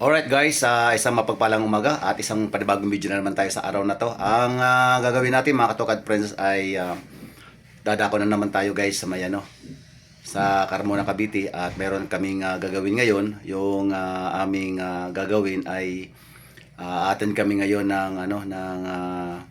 Alright guys, ah, isang mapagpalang umaga at isang panibagong video na naman tayo sa araw na to. Ang ah, gagawin natin mga katukad friends ay ah, dadako na naman tayo guys sa may ano, sa Carmona Cavite at meron kaming ah, gagawin ngayon. Yung ah, aming ah, gagawin ay uh, attend kami ngayon ng ano ng ah,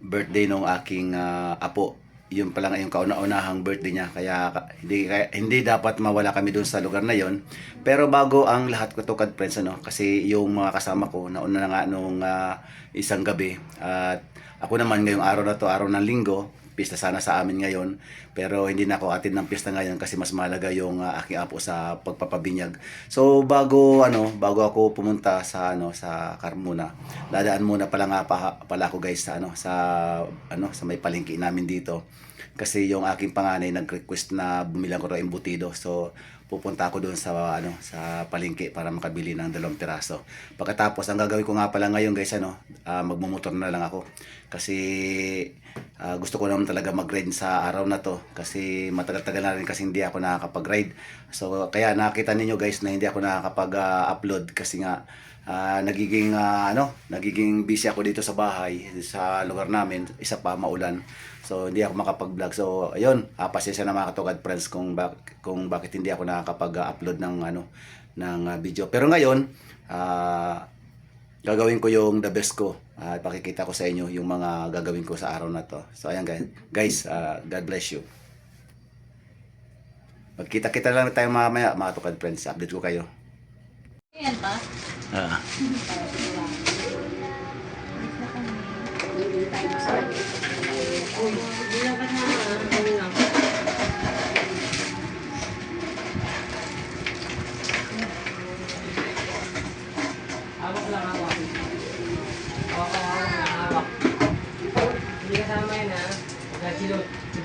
birthday ng aking ah, apo. Yun pa lang yung kauna-unahang birthday niya. Kaya ka- hindi kaya, hindi dapat mawala kami doon sa lugar na yon. Pero bago ang lahat ko tukad friends ano kasi yung mga kasama ko nauna na nga nung ah, isang gabi at ako naman ngayong araw na to, araw ng linggo, pista sana sa amin ngayon. Pero hindi na ako atid ng pista ngayon kasi mas malaga yung ah, aking apo sa pagpapabinyag. So bago ano, bago ako pumunta sa ano sa Carmona, dadaan muna pala nga pa, pala ako guys sa ano sa ano sa may palengke namin dito. Kasi yung aking panganay nag-request na bumili ko ng embutido. So pupunta ako doon sa ano sa palengke para makabili ng dalawang piraso. Pagkatapos ang gagawin ko nga pala ngayon guys ano, ah, magmumotor na lang ako. Kasi ah, gusto ko naman talaga mag-ride sa araw na to kasi matagal-tagal na rin kasi hindi ako nakakapag-ride. So kaya nakita ninyo guys na hindi ako nakakapag-upload kasi nga ah, nagiging ah, ano, nagiging busy ako dito sa bahay sa lugar namin, isa pa maulan. So hindi ako makapag-vlog. So ayun, uh, pasensya na mga katugad friends kung bak- kung bakit hindi ako nakakapag-upload ng ano ng ah, video. Pero ngayon, ah gagawin ko yung the best ko at pakikita ko sa inyo yung mga gagawin ko sa araw na to. So ayan guys, guys, ah, God bless you. Magkita-kita lang tayo mamaya mga tukad friends. Update ko kayo. Ayan pa. Ah.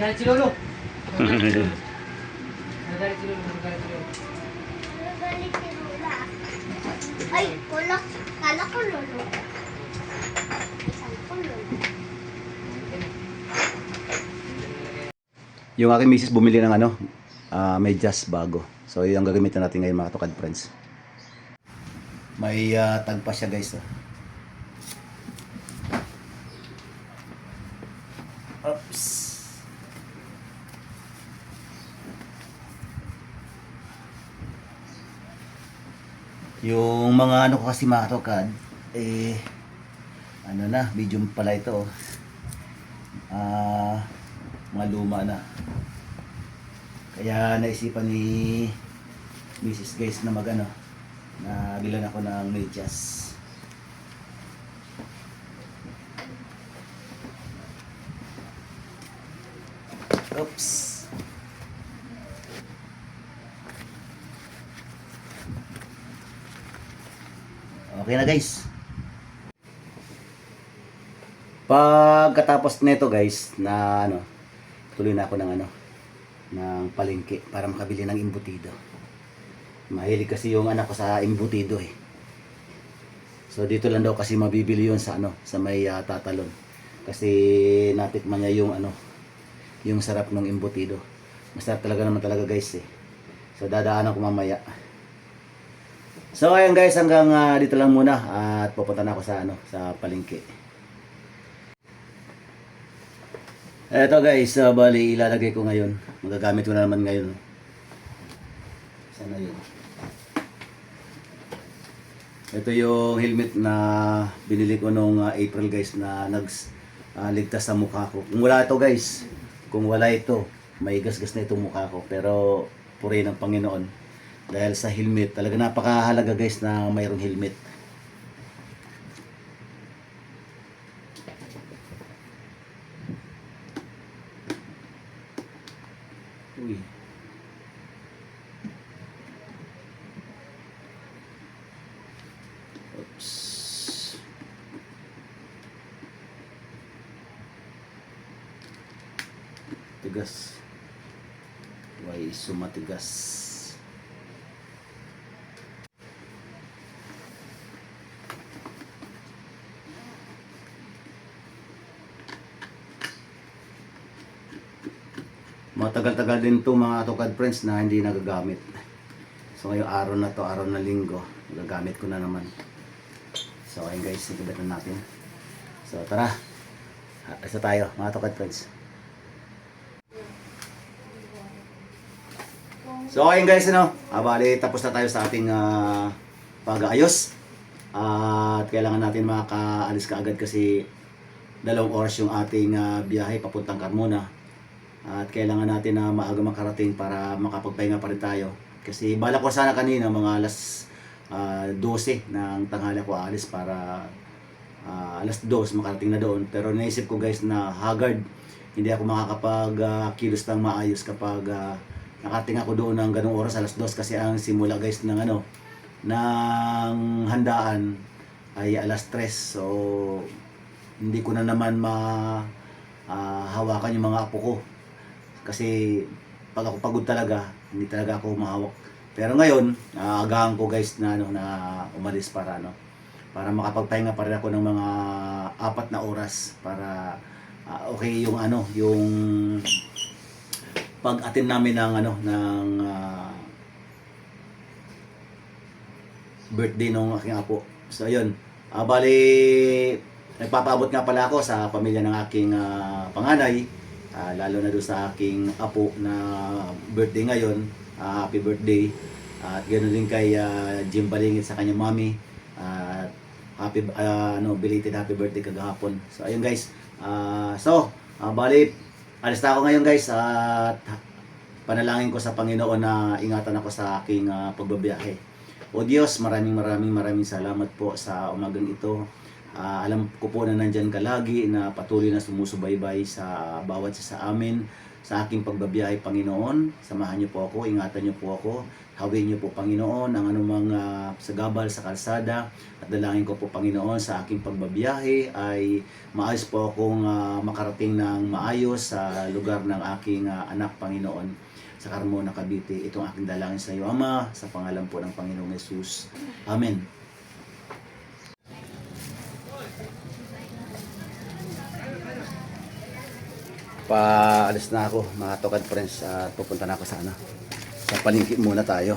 si Lolo. Magalit si Lolo. Magalit si Lolo. Magalit si Lolo. Nagalit si Lola. Ay, wala. Kala ko lolo. Yung aking misis bumili ng ano, ah, medyas bago. So yun ang gagamitin natin ngayon mga tukad friends. May ah, tag pa siya guys. Oh. Oops. Yung mga ano ko kasi mga tukad, eh, ano na, medium pala ito. oh. Ah, mga luma na. Kaya naisipan ni Mrs. Guys na magano na bilan ako ng medyas. Oops. Okay na guys. Pagkatapos nito guys na ano tuloy na ako ng ano ng palengke para makabili ng imbutido. Mahilig kasi yung anak ko sa imbutido eh. So dito lang daw kasi mabibili yun sa ano sa may ah, tatalon. Kasi natikman niya yung ano yung sarap ng imbutido. Masarap talaga naman talaga guys eh. So dadaanan ko mamaya. So ayun guys hanggang ah, dito lang muna at pupunta na ako sa ano sa palengke. Eto guys, uh, bali ilalagay ko ngayon. Magagamit ko na naman ngayon. Sana yun. Ito yung helmet na binili ko nung uh, April guys na nags uh, sa mukha ko. Kung wala ito guys, kung wala ito, may gasgas na itong mukha ko. Pero puri ng Panginoon. Dahil sa helmet, talaga napakahalaga guys na mayroong helmet. Uy. Oops. Tigas. Why sumatigas? Matagal-tagal din to mga tukad friends na hindi nagagamit. So ngayong araw na to, araw na linggo, gagamit ko na naman. So ayun guys, ikabit na natin. So tara, alas na tayo mga tokad friends. So ayun guys, ano, ah, tapos na tayo sa ating ah, pag-ayos. At kailangan natin makaalis ka agad kasi dalawang oras yung ating ah, biyahe papuntang Carmona. At kailangan natin na maaga makarating para makapagpahinga pa rin tayo. Kasi bala ko sana kanina mga alas ah, 12 ng tanghali ko alis para ah, alas 2 makarating na doon. Pero naisip ko guys na haggard. Hindi ako makakapag ah, kilos ng maayos kapag ah, nakarating ako doon ng ganung oras alas 2 kasi ang simula guys ng ano ng handaan ay alas 3. So hindi ko na naman ma ah, hawakan yung mga apo ko. Kasi pag ako pagod talaga, hindi talaga ako mahawak. Pero ngayon, aagahan ko guys na ano na umalis para ano para makapagpahinga pa rin ako ng mga apat na oras para ah, okay yung ano, yung pag-attend namin ng ano ng ah, birthday ng aking apo. So ayun, ah, bali nagpapaabot nga pala ako sa pamilya ng aking ah, panganay, ah, lalo na doon sa aking apo na birthday ngayon. Ah, happy birthday. At ganoon din kay ah, Jim Balingit sa kanyang mami. At happy ah, ano belated happy birthday kagahapon. So ayun guys. Ah, so, ah, bali alis na ako ngayon guys at panalangin ko sa Panginoon na ingatan ako sa aking ah, pagbabiyahe. O Diyos, maraming maraming maraming salamat po sa umagang ito. Ah, alam ko po na nandyan ka lagi na patuloy na sumusubaybay sa bawat isa sa amin sa aking pagbabiyahe, Panginoon. Samahan niyo po ako, ingatan niyo po ako. Hawin niyo po, Panginoon, ang anumang ah, sagabal sa kalsada. At dalangin ko po, Panginoon, sa aking pagbabiyahe ay maayos po akong ah, makarating ng maayos sa lugar ng aking ah, anak, Panginoon sa Carmona, Cavite. Itong aking dalangin sa iyo, Ama, sa pangalan po ng Panginoong Yesus. Amen. Paalis na ako, mga tokad friends, at pupunta na ako sa ano. Sa palingki muna tayo.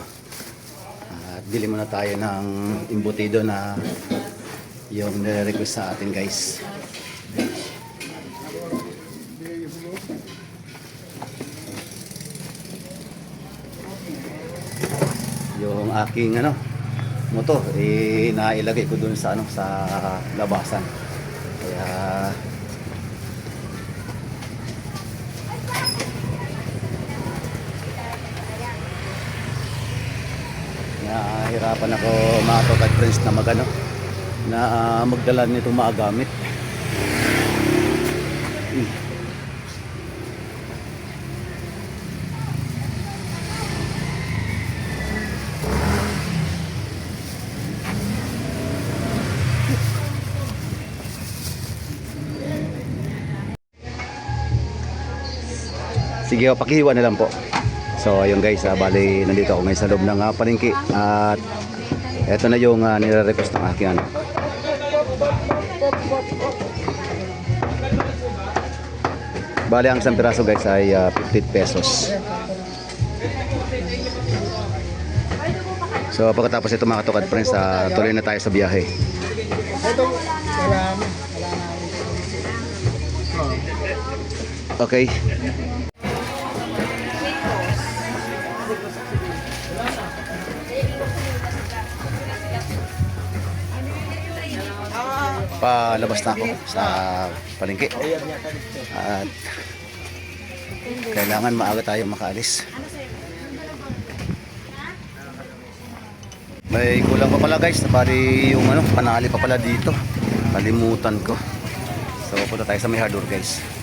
At bili muna tayo ng imbutido na yung nire-request sa atin guys. yung aking ano motor eh nailagay ko dun sa ano sa labasan kaya nahihirapan ako mga tokad friends na magano na ah, magdala nito maagamit Sige, o, pakihiwa na lang po. So, ayun guys, ah, bali, nandito ako ngayon sa loob ng uh, palengke. At eto na yung uh, nire-request ng aking ano. Bali, ang isang piraso guys ay ah, 50 pesos. So, pagkatapos ito mga katukad friends, ah, tuloy na tayo sa biyahe. Okay. Palabas na ako sa palengke. At kailangan maaga tayo makaalis. May kulang pa pala guys. Bali yung ano panali pa pala dito. Kalimutan ko. So punta tayo sa may hardware guys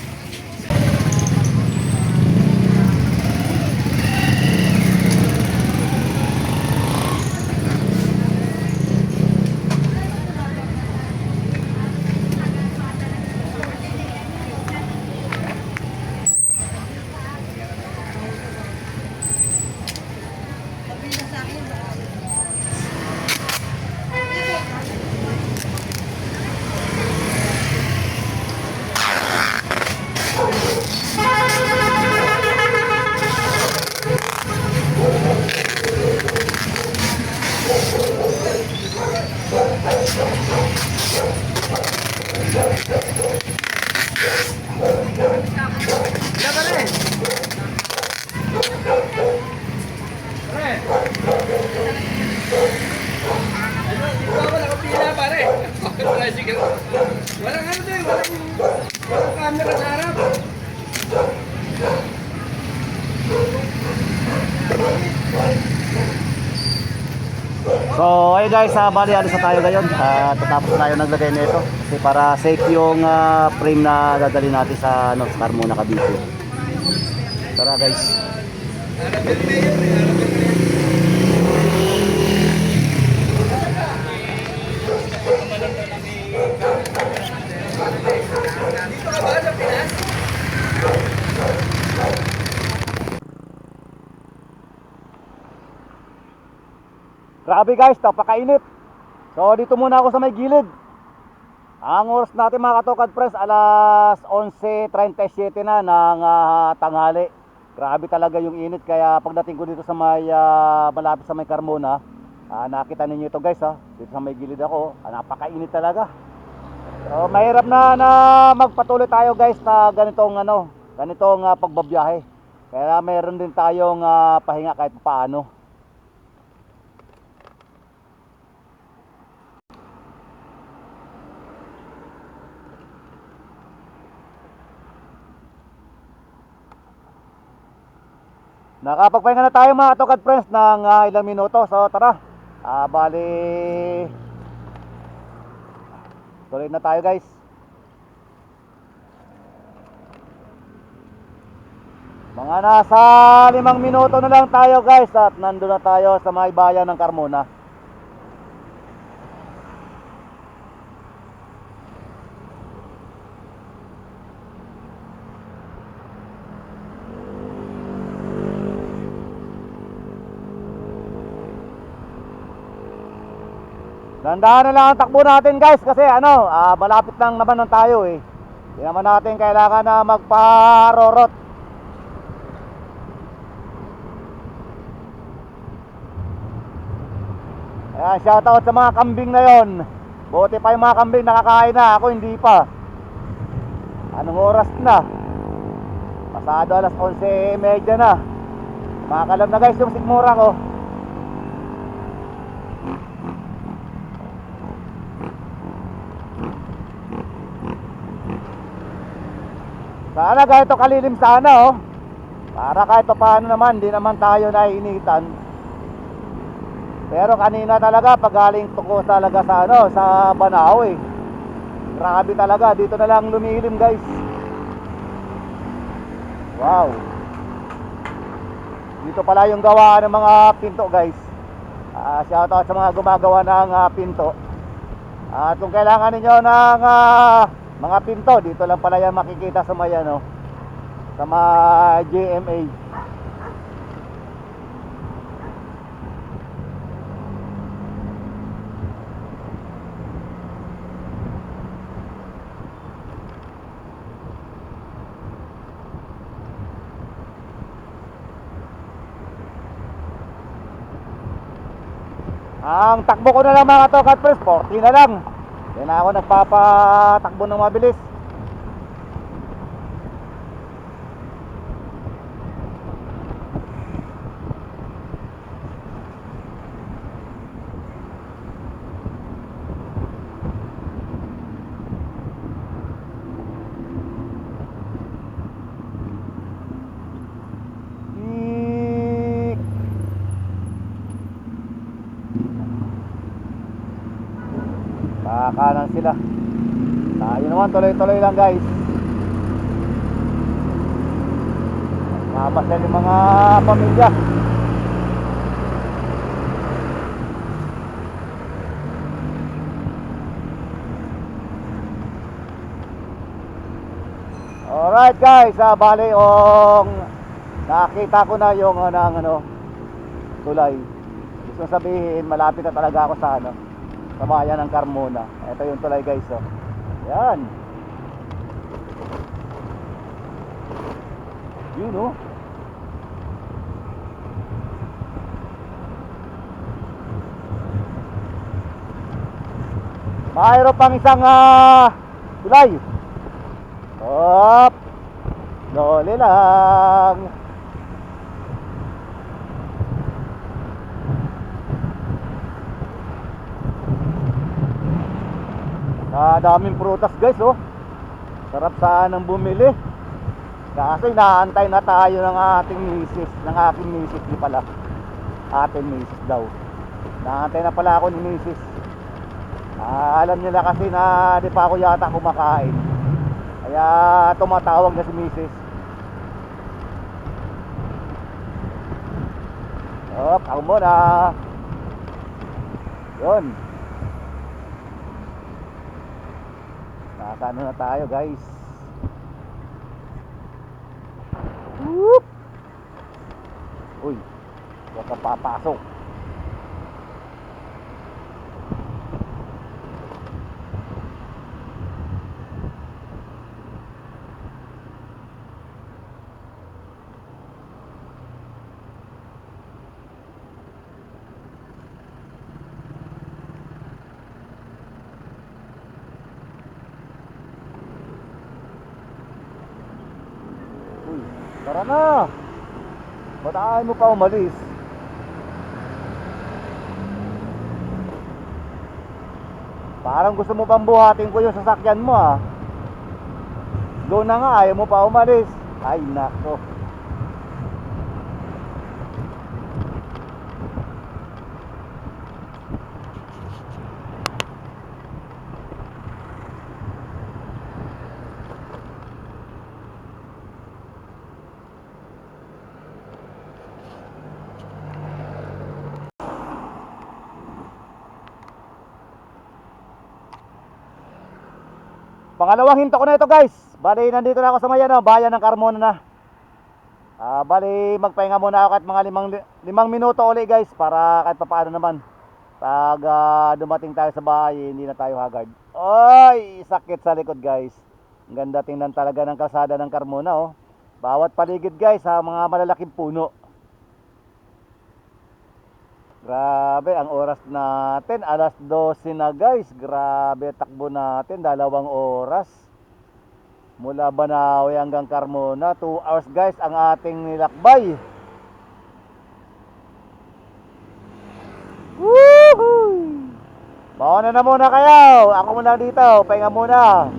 guys, uh, bali alis na tayo ngayon. Uh, tatapos tayo naglagay nito kasi para safe yung ah, frame na dadali natin sa ano, sa Carmona Cavite. Tara guys. Grabe guys, napakainit. So dito muna ako sa may gilid. Ang oras natin mga katokad press, alas 11.37 na ng ah, tanghali. Grabe talaga yung init kaya pagdating ko dito sa may ah, malapit sa may Carmona, ah, nakita ninyo ito guys ha. Dito sa may gilid ako, ah, napakainit talaga. So mahirap na na magpatuloy tayo guys na ganitong ano, ganitong ah, pagbabiyahe. Kaya meron din tayong ah, pahinga kahit paano. Nakapagpahinga na tayo mga Tokad Friends ng ah, ilang minuto. So tara. Ah, bali Tuloy na tayo guys. Mga nasa limang minuto na lang tayo guys at nandun na tayo sa may bayan ng Carmona. Dandahan na lang ang takbo natin guys kasi ano, ah, malapit lang naman ng tayo eh. Hindi naman natin kailangan na magparorot. Ayan, shoutout sa mga kambing na yon. Buti pa yung mga kambing nakakain na, ako hindi pa. Anong oras na? Pasado alas 11.30 na. Makakalab na guys yung sigmura ko. Sana kahit kalilim sana oh. Para kahit pa paano naman, di naman tayo naiinitan. Pero kanina talaga pag galing tuko talaga sa ano, sa Banao eh. Grabe talaga, dito na lang lumilim guys. Wow. Dito pala yung gawa ng mga pinto guys. Ah, shout out sa mga gumagawa ng ah, pinto. At kung kailangan ninyo ng ah, mga pinto, dito lang pala yan makikita sa may ano, sa mga GMA. Ang takbo ko na lang mga to, cut press, 40 na lang. Na ako nagpapatakbo ng mabilis. Kakanan sila. Tayo naman, tuloy-tuloy lang guys. Mabasal yung mga pamilya. Alright guys, ah, bali yung nakita ko na yung ano, ang ano, tulay. Gusto sabihin, malapit na talaga ako sa ano, sa bayan ng Carmona. Ito yung tulay guys, oh. Yan. Yun, oh. Mayroon pang isang ah, tulay. Hop. Dole lang. Kadaming prutas guys oh. Sarap sanang bumili. Kasi inaantay na tayo ng ating misis, ng aking misis di pala. Ating misis daw. Naantay na pala ako ni Mrs. Ah, alam nila kasi na di pa ako yata kumakain. Kaya tumatawag na si Mrs. Op, ako muna. Yun. Nasa ano na tayo guys. Whoop! Uy, huwag kang papasok. Uy, tara na! Ayaw mo pa umalis? Parang gusto mo pang buhatin ko yung sasakyan mo ah. Doon na nga, ayaw mo pa umalis. Ay nako. Pangalawang hinto ko na ito guys. Bali, nandito na ako sa may ano, bayan ng Carmona na. Ah, bali, magpahinga muna ako kahit mga limang, limang minuto uli guys para kahit papaano naman. Pag ah, dumating tayo sa bahay, hindi na tayo hagard. Oy, sakit sa likod guys. Ang ganda tingnan talaga ng kalsada ng Carmona oh. Bawat paligid guys sa mga malalaking puno. Grabe, ang oras natin, alas 12 na guys. Grabe, takbo natin, dalawang oras. Mula Banawe hanggang Carmona, 2 hours guys ang ating nilakbay. Woohoo! Mauna na muna kayo. Ako muna dito, pahinga muna.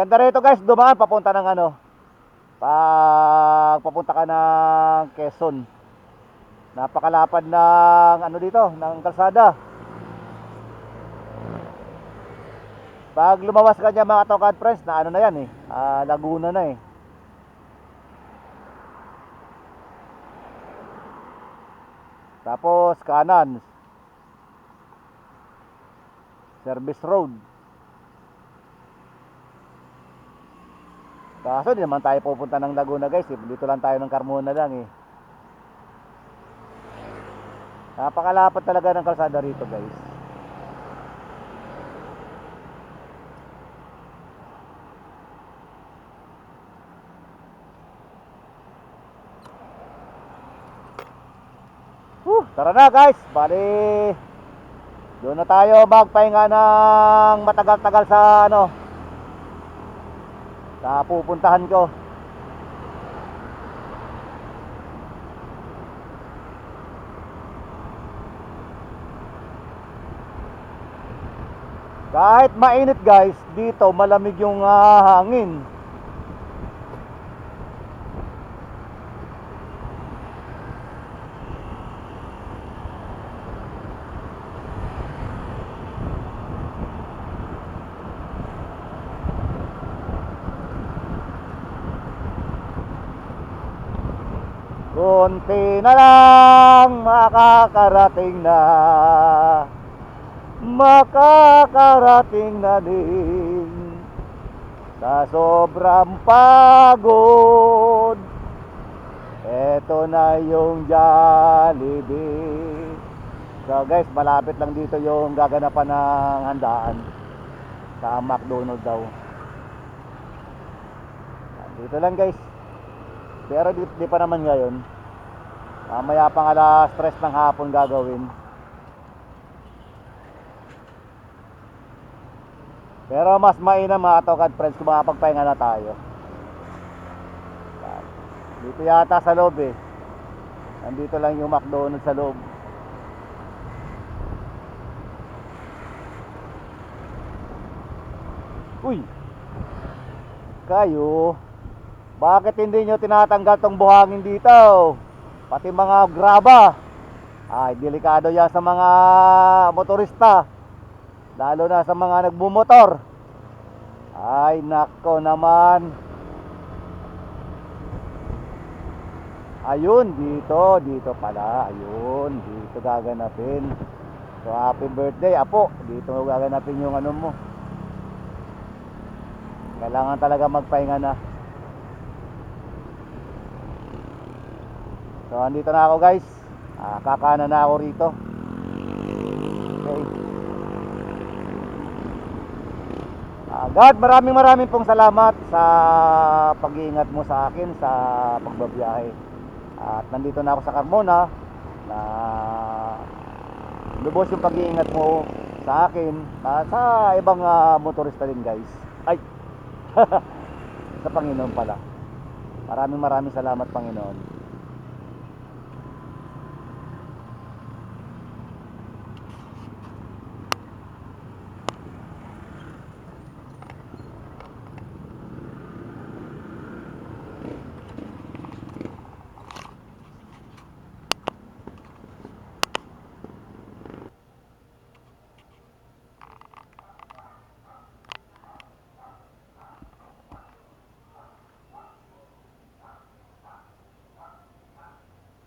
Maganda rito guys, dumaan papunta ng ano. Pag papunta ka ng Quezon. Napakalapad ng ano dito, ng kalsada. Pag lumawas ka dyan mga tokad friends, na ano na yan eh. ah, Laguna na eh. Tapos kanan. Service road. Kaso di naman tayo pupunta ng Laguna guys eh. Dito lang tayo ng Carmona lang eh. Napakalapat talaga ng kalsada rito guys. Whew, tara na guys. Bali doon na tayo magpahinga ng matagal-tagal sa ano sa pupuntahan ko. Kahit mainit guys, dito malamig yung ah, hangin. Na lang makakarating na. Makakarating na din. Sa sobrang pagod Eto na yung Jollibee. So guys, malapit lang dito yung gaganapan ng handaan. Sa McDonald daw. Dito lang guys. Pero di, di pa naman ngayon. Mamaya pang alas stress ng hapon gagawin. Pero mas mainam mga tokad friends kung makapagpahinga na tayo. Dito yata sa loob eh. Nandito lang yung McDonald's sa loob. Uy! Kayo, bakit hindi nyo tinatanggal tong buhangin dito? Pati mga graba. Ay, delikado yan sa mga motorista. Lalo na sa mga nagbumotor. Ay, nako naman. Ayun, dito, dito pala. Ayun, dito gaganapin. So, happy birthday, Apo. Dito gaganapin yung ano mo. Kailangan talaga magpahinga na. So, andito na ako guys. Ah, kakana na ako rito. Okay. Ah, God, maraming maraming pong salamat sa pag-iingat mo sa akin sa pagbabiyahe. At nandito na ako sa Carmona na lubos yung pag-iingat mo sa akin at sa ibang ah, motorista din guys. Ay, sa Panginoon pala. Maraming maraming salamat Panginoon.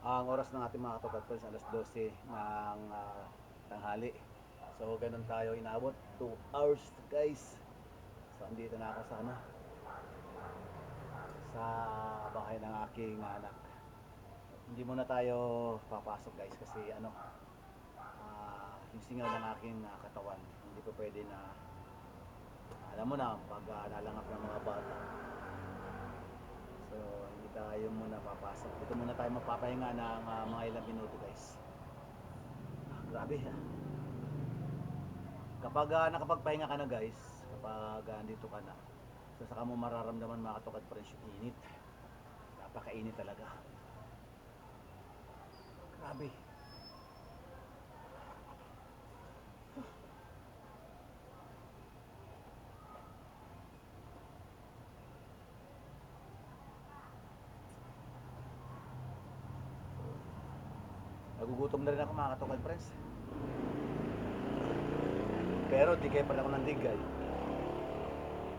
Ang oras ng ating mga katupad friends, alas 12 ng ah, tanghali. So, ganun tayo inabot. 2 hours guys. So, andito na ako sa ano, sa bahay ng aking anak. Hindi muna tayo papasok guys kasi ano, ah, yung singaw ng aking ah, katawan. Hindi ko pwede na, alam mo na, pag ah, nalangap ng mga bata. So, tayo muna papasok. Dito muna tayo magpapahinga ng ah, mga ilang minuto guys. Ah, grabe ha. Kapag ah, nakapagpahinga ka na guys, kapag ah, andito ka na, so saka mo mararamdaman mga katukad pa rin yung init. Napakainit talaga. Grabe. Nagugutom na rin ako mga katukad friends. Pero di kayo pa lang ako ng digay.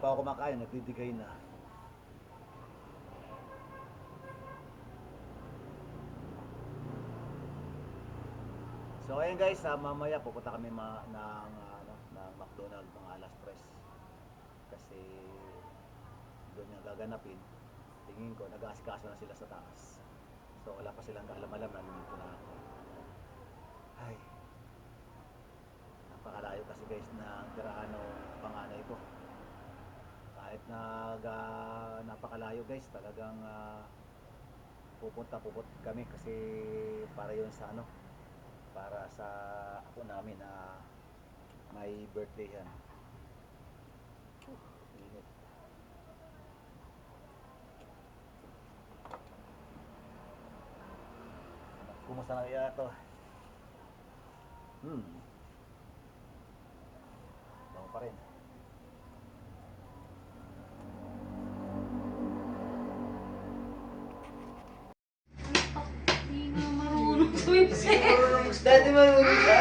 Pa ako kumakain, nagdidigay na. So ayun guys, ah, mamaya pupunta kami ma ng, ano, ng McDonald's mga alas 3. Kasi doon yung gaganapin. Tingin ko, nag-aasikaso na sila sa taas. So wala pa silang kaalam-alam na nandito na ako. Ay. Napakalayo kasi guys ng tirahan ng panganay ko. Kahit nag ah, napakalayo guys, talagang ah, pupunta puput kami kasi para yun sa ano para sa ako namin na may birthday yan. Uh. Kumusta na kaya ito? Hmm. Bango pa rin. Hindi. Dati marunong ka.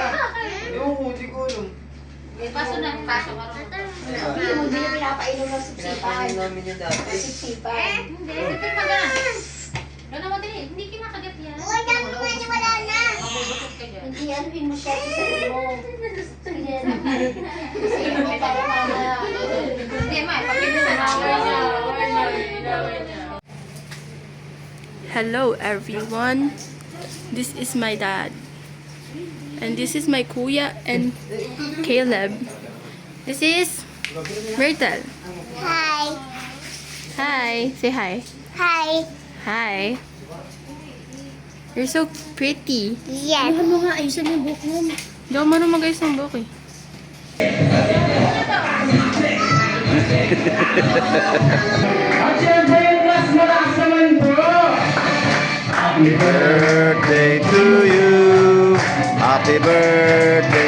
Yung hindi ko alam. Paso na, paso marunong. Hindi mo din pinapainom ng sipsipan. Pinakain namin yung dati. Sipsipan. Hindi, hindi pa na. Ano naman din, hindi kinakagat yan. Uy, dami mo na wala na. Mabubutot ka yun mo siya sa mo. Hindi yan. Kasi mo para mamaya. Hindi, ma, pagkinis na. Niya. Hello everyone. This is my dad. And this is my kuya and Caleb. This is Myrtle. Hi. Hi. Say hi. Hi. Hi. You're so pretty. Yes. mo nga, ayusin yung buhok mo. Hindi ako marunong mag-ayos ng buhok eh. At syempre class malakas naman bro! Happy birthday to you. Happy birthday